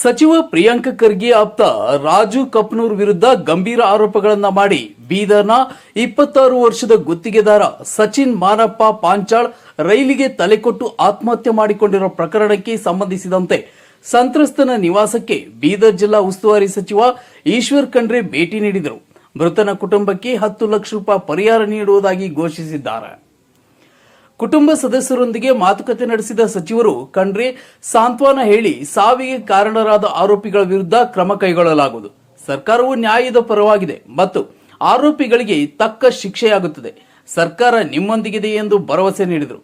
ಸಚಿವ ಪ್ರಿಯಾಂಕ ಖರ್ಗೆ ಆಪ್ತ ರಾಜು ಕಪ್ನೂರ್ ವಿರುದ್ಧ ಗಂಭೀರ ಆರೋಪಗಳನ್ನ ಮಾಡಿ ಬೀದರ್ನ ಇಪ್ಪತ್ತಾರು ವರ್ಷದ ಗುತ್ತಿಗೆದಾರ ಸಚಿನ್ ಮಾನಪ್ಪ ಪಾಂಚಾಳ್ ರೈಲಿಗೆ ತಲೆಕೊಟ್ಟು ಆತ್ಮಹತ್ಯೆ ಮಾಡಿಕೊಂಡಿರುವ ಪ್ರಕರಣಕ್ಕೆ ಸಂಬಂಧಿಸಿದಂತೆ ಸಂತ್ರಸ್ತನ ನಿವಾಸಕ್ಕೆ ಬೀದರ್ ಜಿಲ್ಲಾ ಉಸ್ತುವಾರಿ ಸಚಿವ ಈಶ್ವರ್ ಖಂಡ್ರೆ ಭೇಟಿ ನೀಡಿದರು. ಮೃತನ ಕುಟುಂಬಕ್ಕೆ ಹತ್ತು ಲಕ್ಷ ರೂಪಾಯಿ ಪರಿಹಾರ ನೀಡುವುದಾಗಿ ಘೋಷಿಸಿದ್ದಾರೆ. ಕುಟುಂಬ ಸದಸ್ಯರೊಂದಿಗೆ ಮಾತುಕತೆ ನಡೆಸಿದ ಸಚಿವರು ಖಂಡ್ರೆ ಸಾಂತ್ವನ ಹೇಳಿ ಸಾವಿಗೆ ಕಾರಣರಾದ ಆರೋಪಿಗಳ ವಿರುದ್ಧ ಕ್ರಮ ಕೈಗೊಳ್ಳಲಾಗುವುದು. ಸರ್ಕಾರವು ನ್ಯಾಯದ ಪರವಾಗಿದೆ ಮತ್ತು ಆರೋಪಿಗಳಿಗೆ ತಕ್ಕ ಶಿಕ್ಷೆಯಾಗುತ್ತದೆ. ಸರ್ಕಾರ ನಿಮ್ಮೊಂದಿಗಿದೆ ಎಂದು ಭರವಸೆ ನೀಡಿದರು.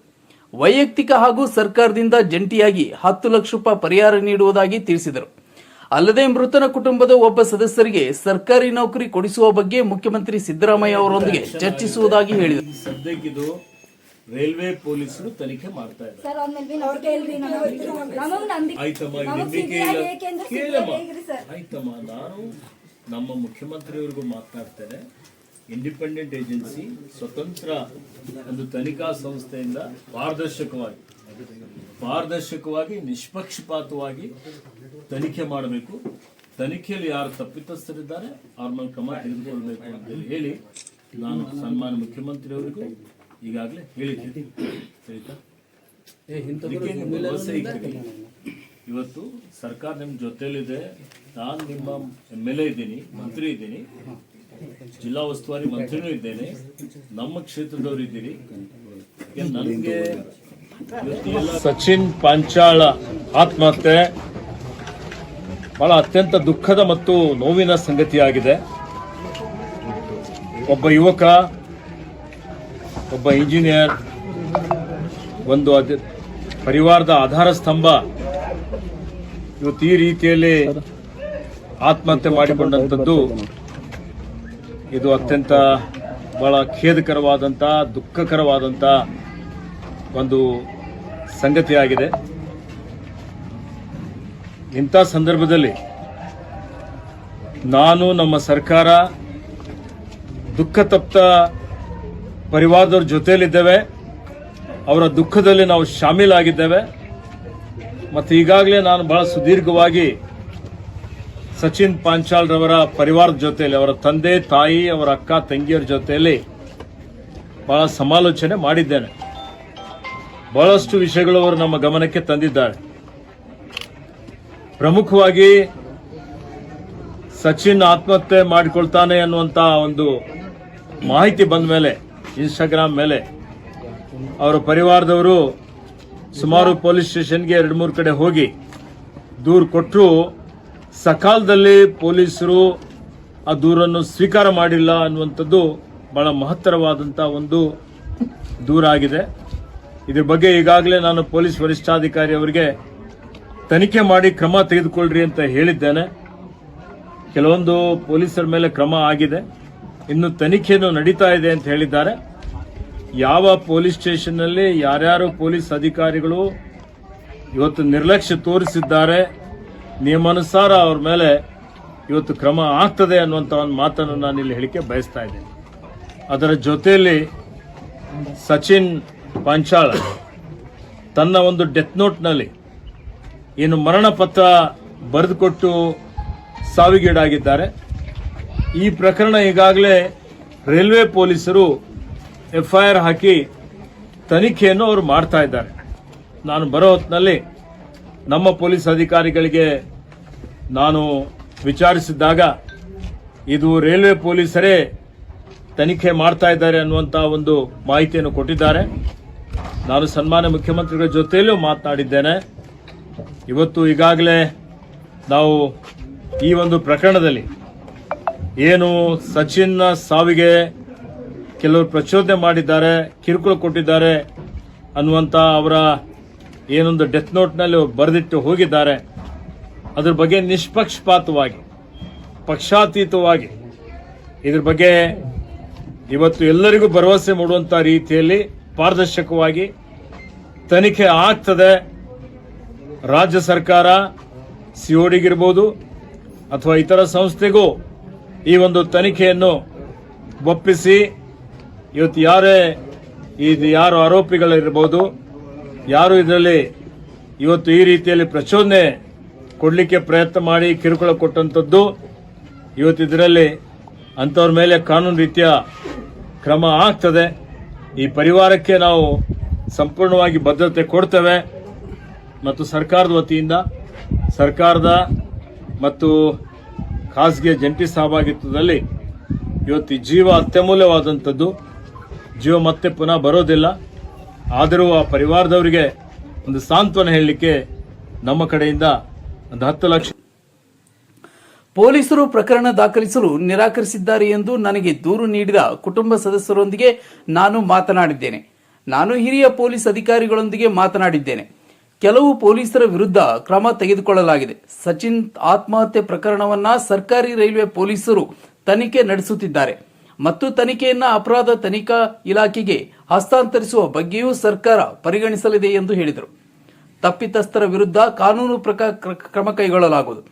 ವೈಯಕ್ತಿಕ ಹಾಗೂ ಸರ್ಕಾರದಿಂದ ಜಂಟಿಯಾಗಿ ಹತ್ತು ಲಕ್ಷ ರೂಪಾಯಿ ಪರಿಹಾರ ನೀಡುವುದಾಗಿ ತಿಳಿಸಿದರು. ಅಲ್ಲದೆ ಮೃತನ ಕುಟುಂಬದ ಒಬ್ಬ ಸದಸ್ಯರಿಗೆ ಸರ್ಕಾರಿ ನೌಕರಿ ಕೊಡಿಸುವ ಬಗ್ಗೆ ಮುಖ್ಯಮಂತ್ರಿ ಸಿದ್ದರಾಮಯ್ಯ ಅವರೊಂದಿಗೆ ಚರ್ಚಿಸುವುದಾಗಿ ಹೇಳಿದರು. ರೈಲ್ವೆ ಪೊಲೀಸರು ತನಿಖೆ ಮಾಡ್ತಾ ಇದ್ದಾರೆ. ಸರ್ ಅವ್ರ ಮೇಲೆ ನಂಬಿಕೆ ಇಲ್ರಿ ನಮಗ್ ನಮಗ್ ನಂಬಿಕೆ ಆಯ್ತಮ್ಮ ಈ ನಮಗ್ ನಂಬಿಕೆ ಸಿಗ್ಲಿಲ್ಲ ಇಲ್ಲ. ಏಕೆಂದ್ರೆ ಕೇಳಮ್ಮ. ಸಿಗ್ಲಿಲ್ಲ ಹೇಗ್ರಿ ಸರ್? ಆಯ್ತಮ್ಮ ನಾನು ನಮ್ಮ ಮುಖ್ಯಮಂತ್ರಿಯವರಿಗೂ ಮಾತನಾಡ್ತೇನೆ. ಇಂಡಿಪೆಂಡೆಂಟ್ ಏಜೆನ್ಸಿ ಸ್ವತಂತ್ರ ಒಂದು ತನಿಖಾ ಸಂಸ್ಥೆಯಿಂದ ಪಾರದರ್ಶಕವಾಗಿ ಪಾರದರ್ಶಕವಾಗಿ ನಿಷ್ಪಕ್ಷಪಾತವಾಗಿ ತನಿಖೆ ಮಾಡಬೇಕು. ತನಿಖೆಯಲ್ಲಿ ಯಾರು ತಪ್ಪಿತಸ್ಥರಿದ್ದಾರೆ ಅವ್ರ ಮೇಲೆ ಕ್ರಮ ತೆಗೆದುಕೊಳ್ಬೇಕು ಅಂತೇಳಿ ಹೇಳಿ ನಾನು ಸನ್ಮಾನ್ಯ ಮುಖ್ಯಮಂತ್ರಿಯವರಿಗೂ ಈಗಾಗಲೇ ಹೇಳಿದ್ದೀನಿ ಇವತ್ತು ಸರ್ಕಾರ ನಿಮ್ಮ ಜೊತೆಲಿದೆ ನಾನು ನಿಮ್ಮ ಎಂ ಎಲ್ ಎ ಇದ್ದೀನಿ ಮಂತ್ರಿ ಇದ್ದೀನಿ. ಜಿಲ್ಲಾ ಉಸ್ತುವಾರಿ ಮಂತ್ರಿನೂ ಇದ್ದೇನೆ. ನಮ್ಮ ಕ್ಷೇತ್ರದವರು ಇದ್ದೀರಿ. ನನಗೆ ಸಚಿನ್ ಪಾಂಚಾಳ ಆತ್ಮಹತ್ಯೆ ಬಹಳ ಅತ್ಯಂತ ದುಃಖದ ಮತ್ತು ನೋವಿನ ಸಂಗತಿಯಾಗಿದೆ. ಒಬ್ಬ ಯುವಕ ಒಬ್ಬ ಇಂಜಿನಿಯರ್, ಒಂದು ಅದ ಪರಿವಾರದ ಆಧಾರ ಸ್ತಂಭ. ಇವತ್ತು ಈ ರೀತಿಯಲ್ಲಿ ಆತ್ಮಹತ್ಯೆ ಮಾಡಿಕೊಂಡಂಥದ್ದು ಇದು ಅತ್ಯಂತ ಬಹಳ ಖೇದಕರವಾದಂಥ ದುಃಖಕರವಾದಂಥ ಒಂದು ಸಂಗತಿಯಾಗಿದೆ. ಇಂಥ ಸಂದರ್ಭದಲ್ಲಿ ನಾನು ನಮ್ಮ ಸರ್ಕಾರ ದುಃಖ ತಪ್ತ ಪರಿವಾರದವ್ರ ಜೊತೆಯಲ್ಲಿದ್ದೇವೆ. ಅವರ ದುಃಖದಲ್ಲಿ ನಾವು ಶಾಮೀಲಾಗಿದ್ದೇವೆ. ಮತ್ತು ಈಗಾಗಲೇ ನಾನು ಬಹಳ ಸುದೀರ್ಘವಾಗಿ ಸಚಿನ್ ಪಾಂಚಾಲ್ ರವರ ಪರಿವಾರದ ಜೊತೆಯಲ್ಲಿ, ಅವರ ತಂದೆ, ತಾಯಿ, ಅವರ ಅಕ್ಕ ತಂಗಿಯರ ಜೊತೆಯಲ್ಲಿ ಬಹಳ ಸಮಾಲೋಚನೆ ಮಾಡಿದ್ದೇನೆ. ಬಹಳಷ್ಟು ವಿಷಯಗಳು ಅವರು ನಮ್ಮ ಗಮನಕ್ಕೆ ತಂದಿದ್ದಾರೆ. ಪ್ರಮುಖವಾಗಿ ಸಚಿನ್ ಆತ್ಮಹತ್ಯೆ ಮಾಡಿಕೊಳ್ತಾನೆ ಅನ್ನುವಂಥ ಒಂದು ಮಾಹಿತಿ ಬಂದ ಮೇಲೆ ಇನ್ಸ್ಟಾಗ್ರಾಮ್ ಮೇಲೆ ಅವರ ಪರಿವಾರದವರು ಸುಮಾರು ಪೊಲೀಸ್ ಸ್ಟೇಷನ್ಗೆ ಎರಡು ಮೂರು ಕಡೆ ಹೋಗಿ ದೂರು ಕೊಟ್ಟರು ಸಕಾಲದಲ್ಲಿ ಪೊಲೀಸರು ಆ ದೂರನ್ನು ಸ್ವೀಕಾರ ಮಾಡಿಲ್ಲ ಅನ್ನುವಂಥದ್ದು ಬಹಳ ಮಹತ್ತರವಾದಂಥ ಒಂದು ದೂರ ಆಗಿದೆ. ಇದ್ರ ಬಗ್ಗೆ ಈಗಾಗಲೇ ನಾನು ಪೊಲೀಸ್ ವರಿಷ್ಠಾಧಿಕಾರಿ ಅವರಿಗೆ ತನಿಖೆ ಮಾಡಿ ಕ್ರಮ ತೆಗೆದುಕೊಳ್ಳ್ರಿ ಅಂತ ಹೇಳಿದ್ದೇನೆ. ಕೆಲವೊಂದು ಪೊಲೀಸರ ಮೇಲೆ ಕ್ರಮ ಆಗಿದೆ. ಇನ್ನು ತನಿಖೆಯನ್ನು ನಡೀತಾ ಇದೆ ಅಂತ ಹೇಳಿದ್ದಾರೆ. ಯಾವ ಪೊಲೀಸ್ ಸ್ಟೇಷನ್ನಲ್ಲಿ ಯಾರ್ಯಾರು ಪೊಲೀಸ್ ಅಧಿಕಾರಿಗಳು ಇವತ್ತು ನಿರ್ಲಕ್ಷ್ಯ ತೋರಿಸಿದ್ದಾರೆ, ನಿಯಮಾನುಸಾರ ಅವ್ರ ಮೇಲೆ ಇವತ್ತು ಕ್ರಮ ಆಗ್ತದೆ ಅನ್ನುವಂಥ ಒಂದು ಮಾತನ್ನು ನಾನು ಇಲ್ಲಿ ಹೇಳಿಕೆ ಬಯಸ್ತಾ ಇದ್ದೇನೆ. ಅದರ ಜೊತೆಯಲ್ಲಿ ಸಚಿನ್ ಪಾಂಚಾಳ ತನ್ನ ಒಂದು ಡೆತ್ ನೋಟ್ನಲ್ಲಿ ಏನು ಮರಣ ಪತ್ರ ಬರೆದುಕೊಟ್ಟು ಸಾವಿಗೀಡಾಗಿದ್ದಾರೆ. ಈ ಪ್ರಕರಣ ಈಗಾಗಲೇ ರೈಲ್ವೆ ಪೊಲೀಸರು ಎಫ್ಐಆರ್ ಹಾಕಿ ತನಿಖೆಯನ್ನು ಅವರು ಮಾಡ್ತಾ ಇದ್ದಾರೆ. ನಾನು ಬರೋ ಹೊತ್ತಿನಲ್ಲಿ ನಮ್ಮ ಪೊಲೀಸ್ ಅಧಿಕಾರಿಗಳಿಗೆ ನಾನು ವಿಚಾರಿಸಿದ್ದಾಗ ಇದು ರೈಲ್ವೆ ಪೊಲೀಸರೇ ತನಿಖೆ ಮಾಡ್ತಾ ಇದ್ದಾರೆ ಅನ್ನುವಂಥ ಒಂದು ಮಾಹಿತಿಯನ್ನು ಕೊಟ್ಟಿದ್ದಾರೆ. ನಾನು ಸನ್ಮಾನ್ಯ ಮುಖ್ಯಮಂತ್ರಿಗಳ ಜೊತೆಯಲ್ಲೂ ಮಾತನಾಡಿದ್ದೇನೆ. ಇವತ್ತು ಈಗಾಗಲೇ ನಾವು ಈ ಒಂದು ಪ್ರಕರಣದಲ್ಲಿ ಏನು ಸಚಿನ್ ಸಾವಿಗೆ ಕೆಲವರು ಪ್ರಚೋದನೆ ಮಾಡಿದ್ದಾರೆ, ಕಿರುಕುಳ ಕೊಟ್ಟಿದ್ದಾರೆ ಅನ್ನುವಂಥ ಅವರ ಏನೊಂದು ಡೆತ್ ನೋಟ್ನಲ್ಲಿ ಬರೆದಿಟ್ಟು ಹೋಗಿದ್ದಾರೆ. ಅದ್ರ ಬಗ್ಗೆ ನಿಷ್ಪಕ್ಷಪಾತವಾಗಿ, ಪಕ್ಷಾತೀತವಾಗಿ, ಇದ್ರ ಬಗ್ಗೆ ಇವತ್ತು ಎಲ್ಲರಿಗೂ ಭರವಸೆ ಮೂಡುವಂಥ ರೀತಿಯಲ್ಲಿ ಪಾರದರ್ಶಕವಾಗಿ ತನಿಖೆ ಆಗ್ತದೆ. ರಾಜ್ಯ ಸರ್ಕಾರ ಸಿಒಡಿಗಿರ್ಬೋದು ಅಥವಾ ಇತರ ಸಂಸ್ಥೆಗೂ ಈ ಒಂದು ತನಿಖೆಯನ್ನು ಒಪ್ಪಿಸಿ ಇವತ್ತು ಯಾರೇ ಇದು ಯಾರು ಆರೋಪಿಗಳಿರ್ಬೋದು ಯಾರು ಇದರಲ್ಲಿ ಇವತ್ತು ಈ ರೀತಿಯಲ್ಲಿ ಪ್ರಚೋದನೆ ಕೊಡಲಿಕ್ಕೆ ಪ್ರಯತ್ನ ಮಾಡಿ ಕಿರುಕುಳ ಕೊಟ್ಟಂಥದ್ದು, ಇವತ್ತು ಇದರಲ್ಲಿ ಅಂಥವ್ರ ಮೇಲೆ ಕಾನೂನು ರೀತಿಯ ಕ್ರಮ ಆಗ್ತದೆ. ಈ ಪರಿವಾರಕ್ಕೆ ನಾವು ಸಂಪೂರ್ಣವಾಗಿ ಭದ್ರತೆ ಕೊಡ್ತೇವೆ. ಮತ್ತು ಸರ್ಕಾರದ ವತಿಯಿಂದ, ಸರ್ಕಾರದ ಮತ್ತು ಖಾಸಗಿಯ ಜಂಟಿ ಸಹಭಾಗಿತ್ವದಲ್ಲಿ ಇವತ್ತು ಜೀವ ಅತ್ಯಮೂಲ್ಯವಾದಂಥದ್ದು. ಜೀವ ಮತ್ತೆ ಪುನಃ ಬರೋದಿಲ್ಲ. ಆದರೂ ಆ ಪರಿವಾರದವರಿಗೆ ಒಂದು ಸಾಂತ್ವನ ಹೇಳಲಿಕ್ಕೆ ನಮ್ಮ ಕಡೆಯಿಂದ ಒಂದು ಹತ್ತು ಲಕ್ಷ ಪೊಲೀಸರು ಪ್ರಕರಣ ದಾಖಲಿಸಲು ನಿರಾಕರಿಸಿದ್ದಾರೆ ಎಂದು ನನಗೆ ದೂರು ನೀಡಿದ ಕುಟುಂಬ ಸದಸ್ಯರೊಂದಿಗೆ ನಾನು ಮಾತನಾಡಿದ್ದೇನೆ. ನಾನು ಹಿರಿಯ ಪೊಲೀಸ್ ಅಧಿಕಾರಿಗಳೊಂದಿಗೆ ಮಾತನಾಡಿದ್ದೇನೆ. ಕೆಲವು ಪೊಲೀಸರ ವಿರುದ್ಧ ಕ್ರಮ ತೆಗೆದುಕೊಳ್ಳಲಾಗಿದೆ. ಸಚಿನ್ ಆತ್ಮಹತ್ಯೆ ಪ್ರಕರಣವನ್ನ ಸರ್ಕಾರಿ ರೈಲ್ವೆ ಪೊಲೀಸರು ತನಿಖೆ ನಡೆಸುತ್ತಿದ್ದಾರೆ. ಮತ್ತು ತನಿಖೆಯನ್ನ ಅಪರಾಧ ತನಿಖಾ ಇಲಾಖೆಗೆ ಹಸ್ತಾಂತರಿಸುವ ಬಗ್ಗೆಯೂ ಸರ್ಕಾರ ಪರಿಗಣಿಸಲಿದೆ ಎಂದು ಹೇಳಿದರು. ತಪ್ಪಿತಸ್ಥರ ವಿರುದ್ಧ ಕಾನೂನು ಪ್ರಕಾರ ಕ್ರ- ಕ್ರಮ ಕೈಗೊಳ್ಳಲಾಗುವುದು.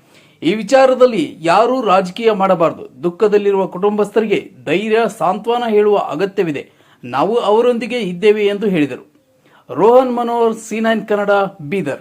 ಈ ವಿಚಾರದಲ್ಲಿ ಯಾರೂ ರಾಜಕೀಯ ಮಾಡಬಾರದು. ದುಃಖದಲ್ಲಿರುವ ಕುಟುಂಬಸ್ಥರಿಗೆ ಧೈರ್ಯ, ಸಾಂತ್ವನ ಹೇಳುವ ಅಗತ್ಯವಿದೆ. ನಾವು ಅವರೊಂದಿಗೆ ಇದ್ದೇವೆ ಎಂದು ಹೇಳಿದರು. Rohan Manohar C nine Kannada Bidar.